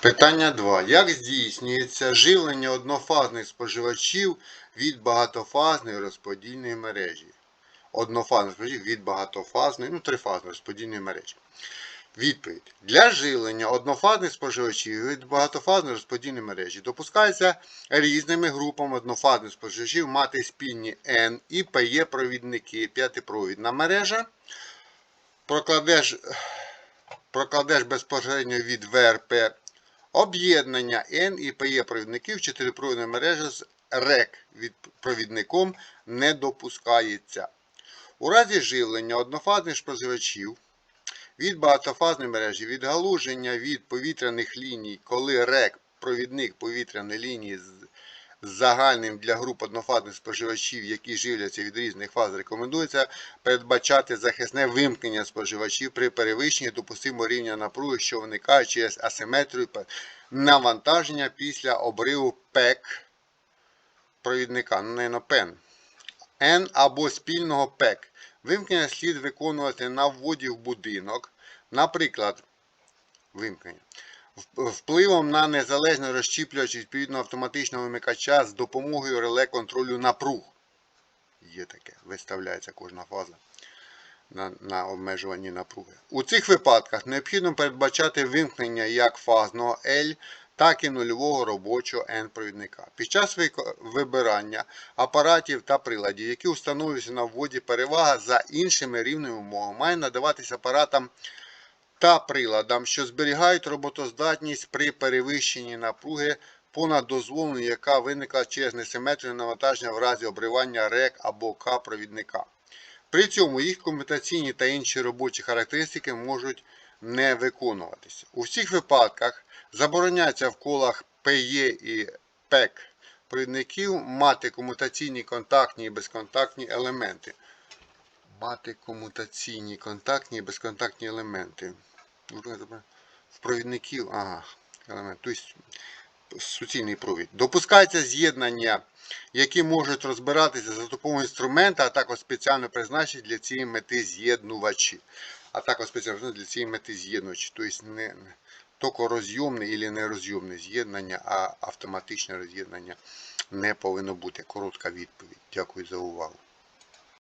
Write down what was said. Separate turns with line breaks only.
Питання 2. Як здійснюється живлення однофазних споживачів від багатофазної розподільної мережі? Однофазних споживачів від багатофазної, ну трифазної розподільної мережі. Відповідь. Для живлення однофазних споживачів від багатофазної розподільної мережі допускається різними групами однофазних споживачів мати спільні N і PE провідники, п'ятипровідна мережа. Прокладеш, прокладеш безпосередньо від ВРП Об'єднання N і PE провідників чотирипровідної мережі з РЕК від провідником не допускається. У разі живлення однофазних споживачів від багатофазної мережі відгалуження від повітряних ліній, коли РЕК провідник повітряної лінії загальним для груп однофазних споживачів, які живляться від різних фаз, рекомендується передбачати захисне вимкнення споживачів при перевищенні допустимого рівня напруги, що виникає через асиметрію навантаження після обриву ПЕК провідника, ну, не пен, N або спільного ПЕК. Вимкнення слід виконувати на вводі в будинок, наприклад, вимкнення впливом на незалежно розщіплювач відповідно автоматичного вимикача з допомогою реле контролю напруг. Є таке, виставляється кожна фаза на, на обмежуванні напруги. У цих випадках необхідно передбачати вимкнення як фазного L, так і нульового робочого N-провідника. Під час вибирання апаратів та приладів, які встановлюються на вводі перевага за іншими рівними умовами, має надаватися апаратам та приладам, що зберігають роботоздатність при перевищенні напруги понад дозволену, яка виникла через несиметрію навантаження в разі обривання РЕК або К провідника. При цьому їх комутаційні та інші робочі характеристики можуть не виконуватися. У всіх випадках забороняється в колах ПЕ і ПЕК провідників мати комутаційні контактні і безконтактні елементи. Мати комутаційні контактні і безконтактні елементи в провідників, ага, елемент, тобто суцільний провід. Допускається з'єднання, які можуть розбиратися за допомогою інструмента, а також спеціально призначені для цієї мети з'єднувачі. А також спеціально для цієї мети з'єднувачі. Тобто не тільки розйомне або нерозйомне з'єднання, а автоматичне роз'єднання не повинно бути. Коротка відповідь. Дякую за увагу.